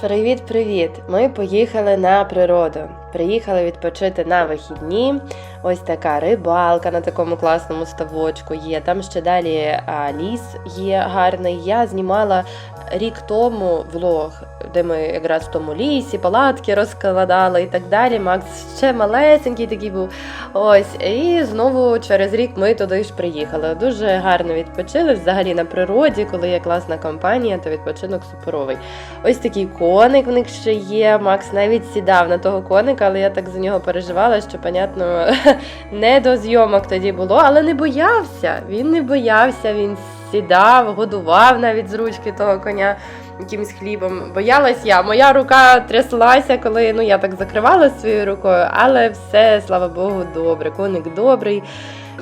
Привіт-привіт! Ми поїхали на природу. Приїхали відпочити на вихідні. Ось така рибалка на такому класному ставочку є. Там ще далі ліс є гарний. Я знімала рік тому влог, де ми якраз в тому лісі, палатки розкладали і так далі. Макс ще малесенький такий був. Ось, і знову через рік ми туди ж приїхали. Дуже гарно відпочили взагалі на природі, коли є класна компанія, то відпочинок суперовий. Ось такий коник в них ще є. Макс навіть сідав на того коника, але я так за нього переживала, що, понятно, не до зйомок тоді було, але не боявся. Він не боявся, він сідав, годував навіть з ручки того коня якимось хлібом. Боялась я. Моя рука тряслася, коли ну, я так закривала своєю рукою, але все, слава Богу, добре. Коник добрий,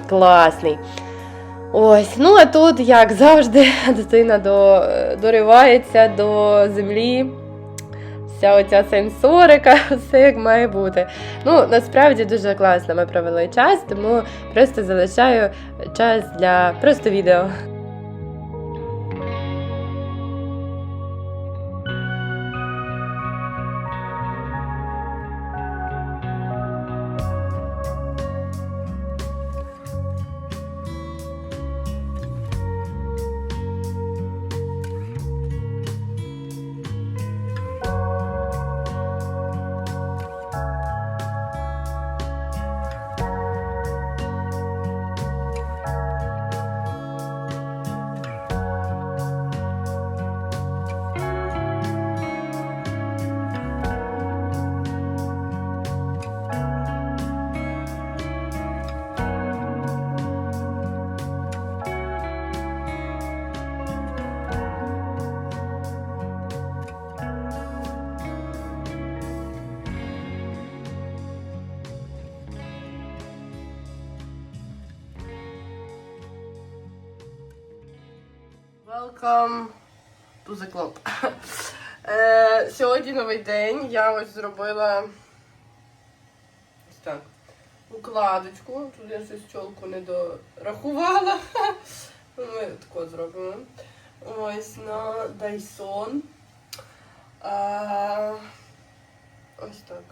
класний. Ось, ну а тут, як завжди, дитина до, доривається до землі. Вся оця сенсорика, все як має бути. Ну, насправді дуже класно ми провели час, тому просто залишаю час для просто відео. Welcome to the club. Е, сьогодні новий день. Я ось зробила ось так. Укладочку. Тут я щось чолку не дорахувала. Ми тако зробимо. Ось на Dyson. А, ось так.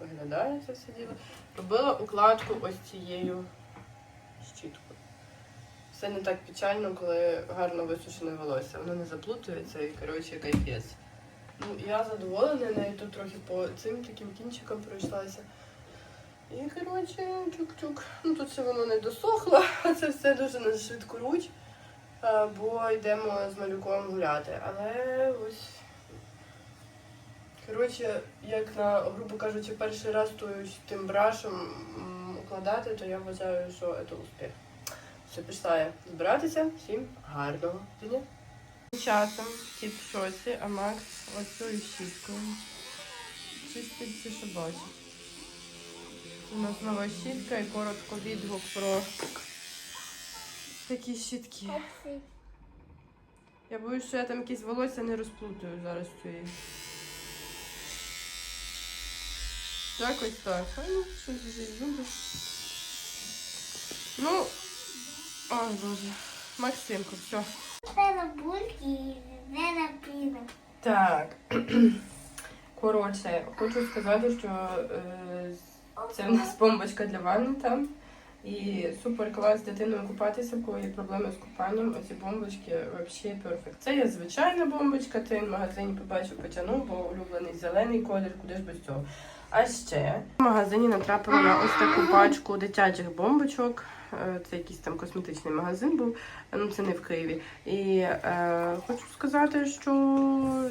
Виглядає це все діло. Робила укладку ось цією. Все не так печально, коли гарно висушене волосся. Воно не заплутується і, коротше, кайфець. Ну, я задоволена нею тут трохи по цим таким кінчикам пройшлася. І, коротше, чук-чук. Ну тут ще воно не досохло, а це все дуже на швидкоруч, а, бо йдемо з малюком гуляти. Але ось. Коротше, як на, грубо кажучи, перший раз тим брашем укладати, то я вважаю, що це успіх. Все, пішла я збиратися. Всім гарного дня. Часом тіп в шоці, а Макс оцю щіткою. Чистить все, що бачить. У нас нова щітка і коротко відгук про такі щітки. Я боюсь, що я там якісь волосся не розплутаю зараз цієї. Так ось так. А ну, щось зуби. Ну, ой, боже. Максимко, все. Бульки, піна. Так. Коротше, хочу сказати, що е, це в нас бомбочка для ванни там. І супер клас з дитиною купатися, в кого є проблеми з купанням. Оці бомбочки взагалі перфект. Це є звичайна бомбочка, ти в магазині побачив, потягнув, бо улюблений зелений колір, куди ж без цього. А ще в магазині натрапила на ось таку пачку дитячих бомбочок. Е, Це якийсь там косметичний магазин був, ну це не в Києві. І е, хочу сказати, що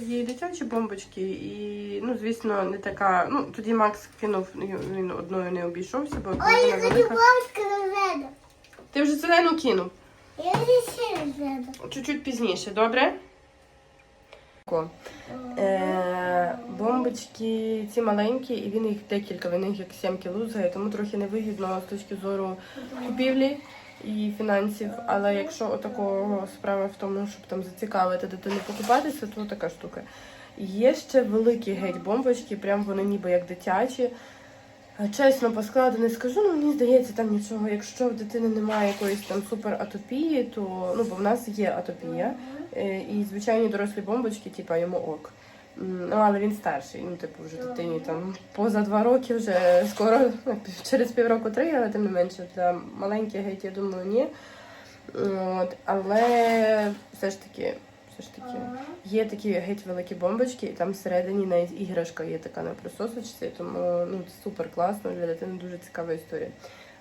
є і дитячі бомбочки, і ну, звісно, не така. Ну тоді Макс кинув, він одною не обійшовся, бо Ой, я хочу велика. бабушка Ти вже зелену кинув. Я ще зелену. Чуть-чуть пізніше, добре? Е, бомбочки ці маленькі, і він їх декілька, він їх як сімки лузає, тому трохи невигідно з точки зору купівлі і фінансів. Але якщо отакого справа в тому, щоб там зацікавити дитину покупатися, то така штука. Є ще великі геть бомбочки, прям вони ніби як дитячі. Чесно, по складу не скажу, але мені здається, там нічого. Якщо в дитини немає якоїсь там супер атопії, то ну бо в нас є атопія, і звичайні дорослі бомбочки, типа йому ок. Ну, але він старший, ну, типу, вже дитині там поза два роки, вже скоро ну, через півроку три, але тим не менше, для маленьких геть, я думаю, ні. От, але все ж таки, все ж таки, є такі геть великі бомбочки, і там всередині навіть іграшка є така на присосочці, тому ну, супер класно, для дитини дуже цікава історія.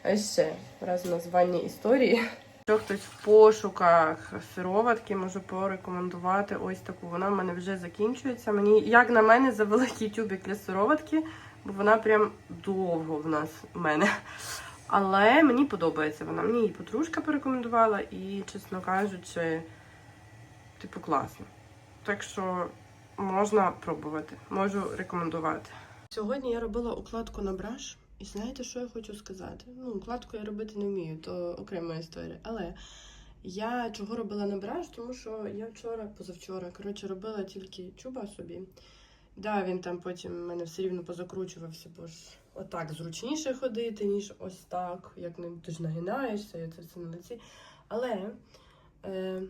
А ще раз названня історії. Якщо хтось в пошуках сироватки, можу порекомендувати ось таку. Вона в мене вже закінчується. Мені, як на мене, за великий тюбик для сироватки, бо вона прям довго в нас в мене. Але мені подобається вона. Мені її подружка порекомендувала і, чесно кажучи, типу класно. Так що можна пробувати, можу рекомендувати. Сьогодні я робила укладку на браш. І знаєте, що я хочу сказати? Ну, укладку я робити не вмію, то окрема історія. Але я чого робила на браш, тому що я вчора, позавчора, коротше, робила тільки чуба собі. Да, він там потім в мене все рівно позакручувався, бо ж отак зручніше ходити, ніж ось так. Як не ти ж нагинаєшся, і це все на лиці. Але е,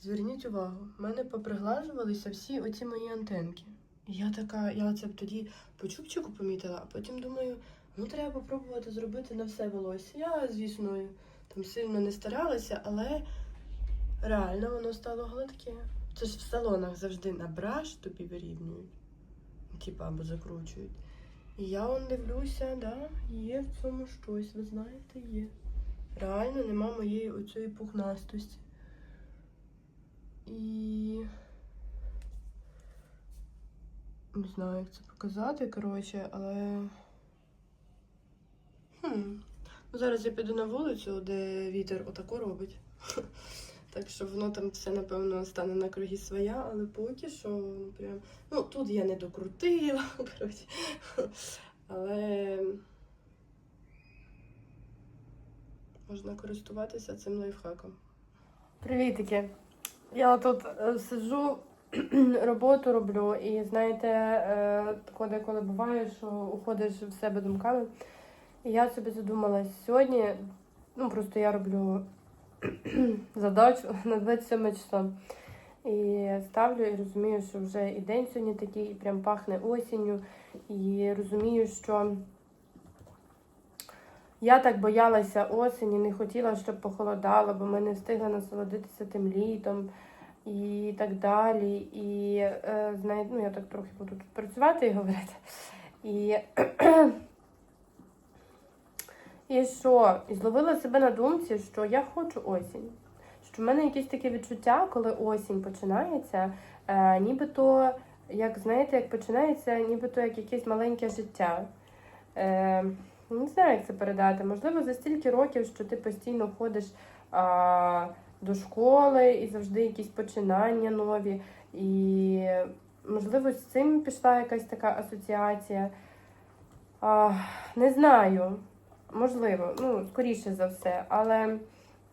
зверніть увагу, в мене поприглажувалися всі оці мої антенки. Я така, я це б тоді по чубчику помітила, а потім думаю, ну треба попробувати зробити на все волосся. Я, звісно, там сильно не старалася, але реально воно стало гладке. Це ж в салонах завжди на браш тобі вирівнюють, типа або закручують. І я он дивлюся, да, є в цьому щось, ви знаєте, є. Реально нема моєї оцієї пухнастості. І не знаю, як це показати, коротше, але. Хм. Ну, зараз я піду на вулицю, де вітер отако робить. Так що воно там все, напевно, стане на круги своя, але поки що ну, прям. Ну, тут я не докрутила, коротше. Але можна користуватися цим лайфхаком. Привітики! Я тут е, сиджу, роботу роблю, і знаєте, е, тако деколи буває, що уходиш в себе думками. І я собі задумалась сьогодні, ну просто я роблю задачу на 27 число. І ставлю і розумію, що вже і день сьогодні такий, і прям пахне осінню. І розумію, що я так боялася осені, не хотіла, щоб похолодало, бо ми не встигли насолодитися тим літом і так далі. І е, знаєте, ну я так трохи буду тут працювати і говорити. І, і що? І зловила себе на думці, що я хочу осінь. Що в мене якесь таке відчуття, коли осінь починається, е, нібито, як знаєте, як починається, нібито як якесь маленьке життя. Е, не знаю, як це передати. Можливо, за стільки років, що ти постійно ходиш а, до школи і завжди якісь починання нові. І, можливо, з цим пішла якась така асоціація. А, не знаю. Можливо, ну, скоріше за все. Але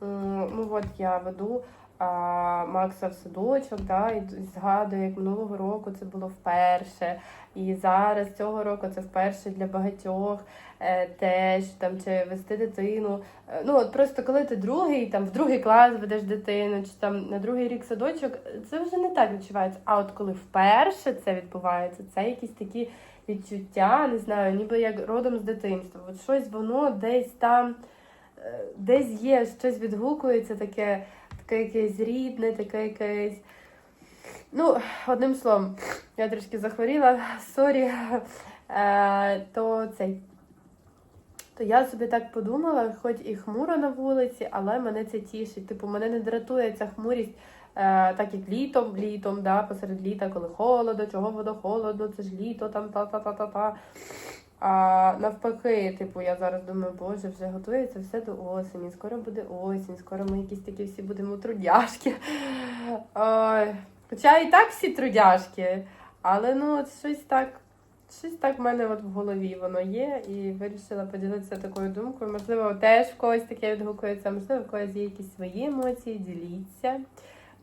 ну, от я веду а, Макса в садочок, да, і згадую, як минулого року це було вперше. І зараз цього року це вперше для багатьох е, теж там чи вести дитину. Е, Ну от просто коли ти другий, там в другий клас ведеш дитину, чи там на другий рік садочок, це вже не так відчувається. А от коли вперше це відбувається, це якісь такі відчуття, не знаю, ніби як родом з дитинства. От щось воно десь там, е, десь є, щось відгукується, таке, таке якесь рідне, таке якесь. Ну, одним словом, я трішки захворіла, сорі. Е, то цей. То я собі так подумала, хоч і хмуро на вулиці, але мене це тішить. Типу, мене не дратує ця хмурість, е, так як літом, літом, да, посеред літа, коли холодно, чого воно холодно, це ж літо, там та-та-та-та-та. А навпаки, типу, я зараз думаю, боже, вже готується все до осені, скоро буде осінь, скоро ми якісь такі всі будемо трудяшки. Хоча і так всі трудяшки, але ну от щось так, щось так в мене от в голові воно є, і вирішила поділитися такою думкою. Можливо, теж в когось таке відгукується, можливо, в когось є якісь свої емоції, діліться.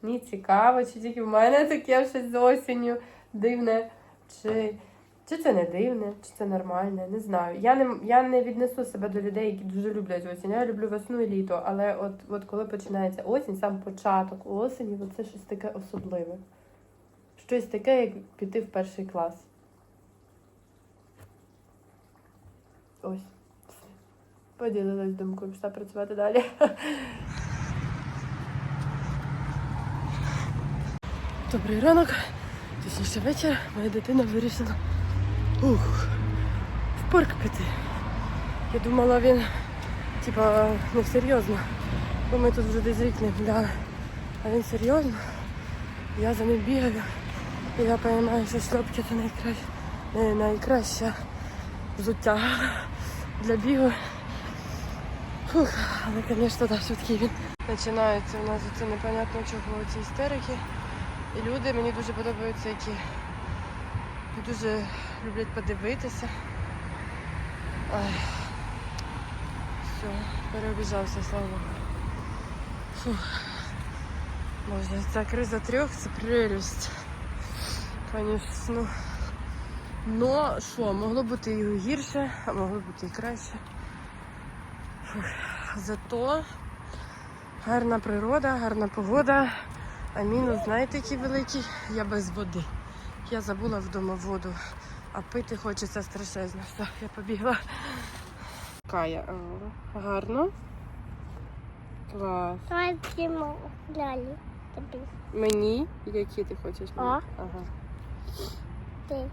Мені цікаво, чи тільки в мене таке щось з осінню дивне, чи, чи це не дивне, чи це нормальне, не знаю. Я не, я не віднесу себе до людей, які дуже люблять осінь. Я люблю весну і літо, але от, от коли починається осінь, сам початок осені, це щось таке особливе. Щось таке, як піти в перший клас. Ось. Поділилась думкою, пішла працювати далі. Добрий ранок, точніше вечір. Моя дитина вирішила ух, в парк піти. Я думала, він типа не серйозно, бо ми тут вже десь рік не гуляли. А він серйозно. Я за ним бігаю. І я розумію, що шльопки це найкраще, не найкраще взуття для бігу. Фух, але, звісно, так, швидкий він. Починається у нас оце непонятно чого ці істерики. І люди мені дуже подобаються, які дуже люблять подивитися. Ой. Все, переобіжався, слава Богу. Боже, ця криза трьох це прелість. Звісно. Ну, що, могло бути і гірше, а могло бути і краще. Фух. Зато гарна природа, гарна погода. А мінус, знаєте, який великий? Я без води. Я забула вдома воду, а пити хочеться страшезно. Все, я побігла. Кая, а, гарно. Клас. Давай з'їмо лялі. Тобі. Мені? Які ти хочеш? мені? А. Ага. Ти.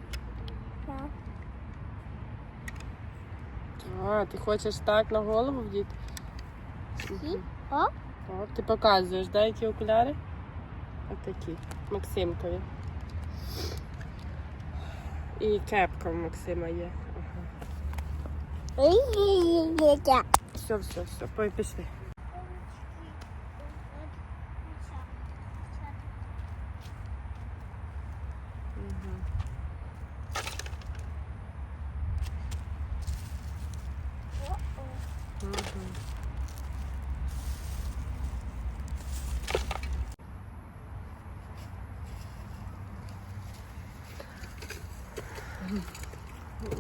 А, ти хочеш так на голову вдіти? І? О. Так, ти показуєш, да, які окуляри? Отакі. Максимкові. І кепка у Максима є. Ага. Все, все, все, пішли.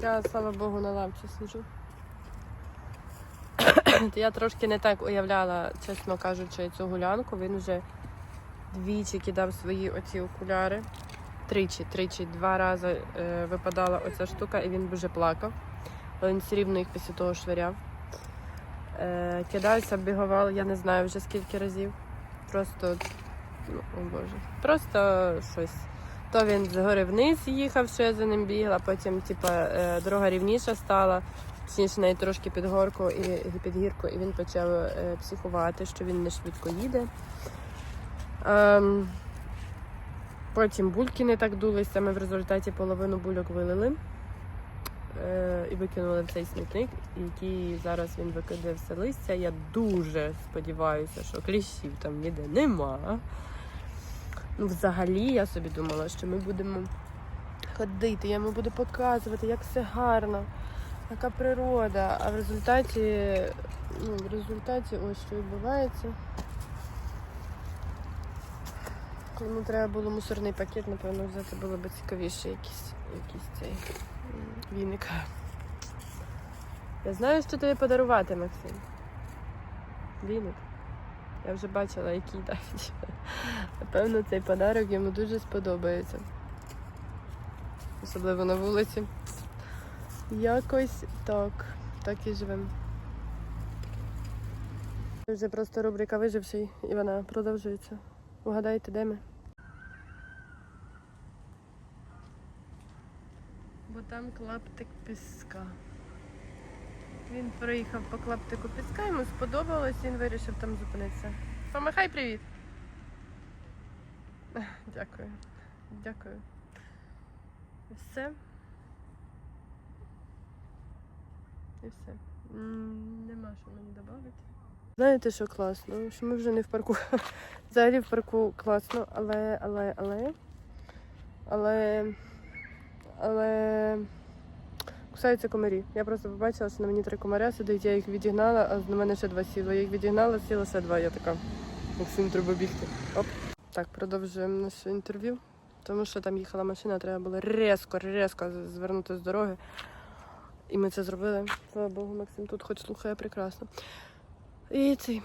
Я, слава Богу, на лавці сиджу. Я трошки не так уявляла, чесно кажучи, цю гулянку. Він вже двічі кидав свої оці окуляри. Тричі, тричі, два рази е, випадала оця штука, і він дуже плакав. Але він все рівно їх після того швиряв. Е, кидався, бігував, я не знаю вже скільки разів. Просто, ну, о Боже, просто щось. То він згори вниз їхав, що я за ним бігла, потім, типа, е, дорога рівніша стала точніше навіть трошки під горку і під гірку, і він почав е, психувати, що він не швидко їде. Ем, потім бульки не так дулися, ми в результаті половину бульок вилили е, і викинули в цей смітник, який зараз він викидає все листя. Я дуже сподіваюся, що кліщів там ніде нема. Взагалі, я собі думала, що ми будемо ходити, я йому буду показувати, як все гарно яка природа. А в результаті, ну, в результаті ось що відбувається. Йому треба було мусорний пакет, напевно, взяти було б цікавіше якийсь, якийсь цей віник. Я знаю, що тобі подарувати, Максим. Віник. Я вже бачила, який навіть. Напевно, цей подарок йому дуже сподобається. Особливо на вулиці. Якось так. Так і живемо. Це Вже просто рубрика виживший і вона продовжується. Угадайте, де ми? Бо там клаптик піска. Він проїхав по клаптику піска, йому сподобалось, він вирішив там зупинитися. Помахай привіт. Дякую. Дякую. Все. І все. Нема що мені додати. Знаєте, що класно? Що ми вже не в парку. Взагалі в парку класно, але, але, але, але, але кусаються комарі. Я просто побачила, що на мені три комаря сидить, я їх відігнала, а на мене ще два сіло. Я їх відігнала, сіло ще два. Я така. Максим, треба бігти. Оп. Так, продовжуємо наше інтерв'ю. Тому що там їхала машина, треба було різко, різко звернути з дороги. І ми це зробили. Слава Богу, Максим тут хоч слухає прекрасно. І цей.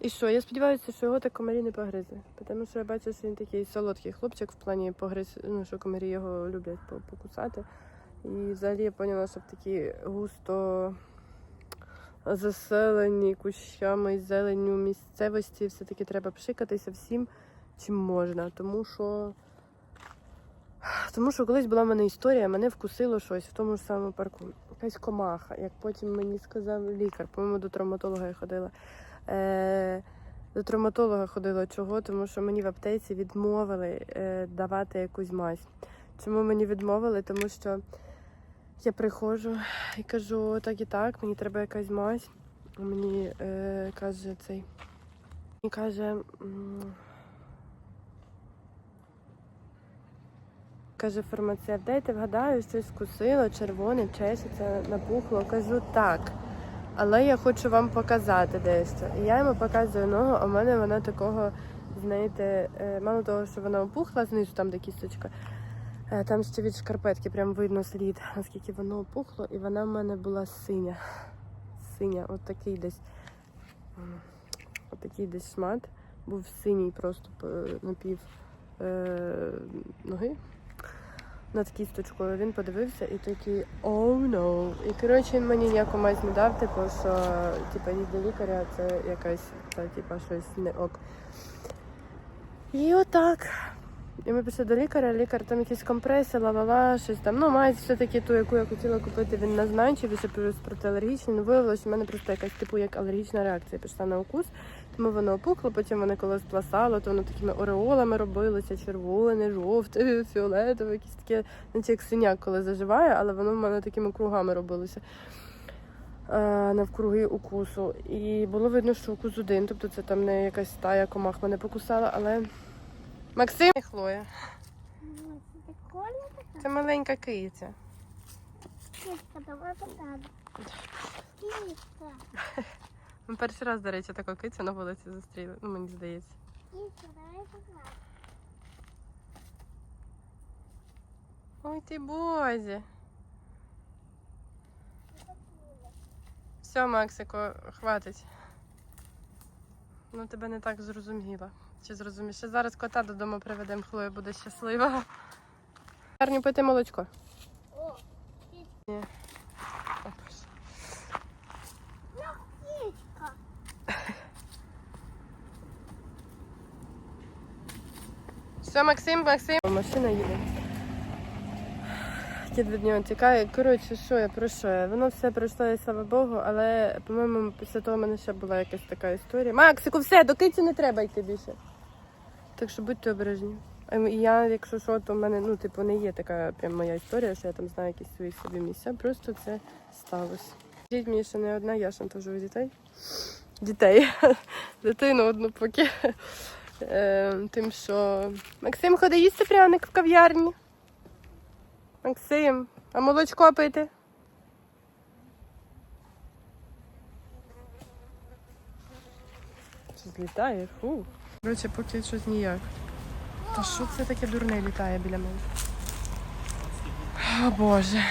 І що? Я сподіваюся, що його так комарі не погризли. Тому що я бачу, що він такий солодкий хлопчик в плані погриз, ну що комарі його люблять покусати. І взагалі я поняла, що такі густо заселені кущами і зеленню місцевості все-таки треба пшикатися всім, чим можна. Тому що. Тому що колись була в мене історія, мене вкусило щось в тому ж самому парку. Якась комаха, як потім мені сказав лікар, по-моєму, до травматолога я ходила. Е, до травматолога ходила чого, тому що мені в аптеці відмовили е, давати якусь мазь. Чому мені відмовили? Тому що я приходжу і кажу, так і так, мені треба якась мазь. Мені е, каже цей. Мені каже. Каже фармацевт, дайте вгадаю, щось вкусило, червоне, чешеться, напухло. Кажу так. Але я хочу вам показати дещо. І я йому показую ногу, а в мене вона такого, знаєте, е, мало того, що вона опухла знизу, там де кісточка. Е, Там ще від шкарпетки прям видно слід, наскільки воно опухло, і вона в мене була синя. Синя, от такий десь. От такий десь шмат. Був синій просто напів е, ноги над кісточкою. Він подивився і такий oh no. І коротше він мені ніяку мазь не дав, типу, що типу, їдь до лікаря, це якась та, типу, щось не ок. І отак. І ми пішли до лікаря, лікар там якісь компреси, ла-ла-ла, щось там. Ну, мазь все-таки ту, яку я хотіла купити, він назначив, і ще плюс протиалергічний. Ну, виявилося, що в мене просто якась типу як алергічна реакція пішла на укус. Тому воно опухло, потім воно коли спласало, то воно такими ореолами робилося, червоне, жовте, фіолетове, якісь таке, наче як синяк, коли заживає, але воно в мене такими кругами робилося. е, Навкруги укусу. І було видно, що укус один, тобто це там не якась стая комах мене покусала, але. Максим і Хлоя. Це маленька киця. Кітка, давай покажу. Кітка. Ми перший раз, до речі, таку кицю на вулиці зустріли. Ну, мені здається. Кітка, давай покажу. Ой ти бозі. Все, Максико, хватить. Ну, тебе не так зрозуміла. Чи зрозумієш? Ще зараз кота додому приведемо, Хлоя буде щаслива. Гарні пити молочко. О, Ні. Все, Максим, Максим. Машина їде. Кіт від нього тікає. Коротше, що я про що я? Воно все пройшло, і слава Богу, але, по-моєму, після того в мене ще була якась така історія. Максику, все, до киці не треба йти більше. Так що будьте обережні. М- я, якщо що, то в мене, ну, типу, не є така прям моя історія, що я там знаю якісь свої собі місця. Просто це сталося. Діть мені ще не одна, я шантажую дітей. Дітей. Дитину одну поки. Е, тим, що Максим ходить їсти пряник в кав'ярні. Максим, а молочко пити? Щось літає, фу. Коротше, поки щось ніяк. Та що це таке дурне літає біля мене? О Боже.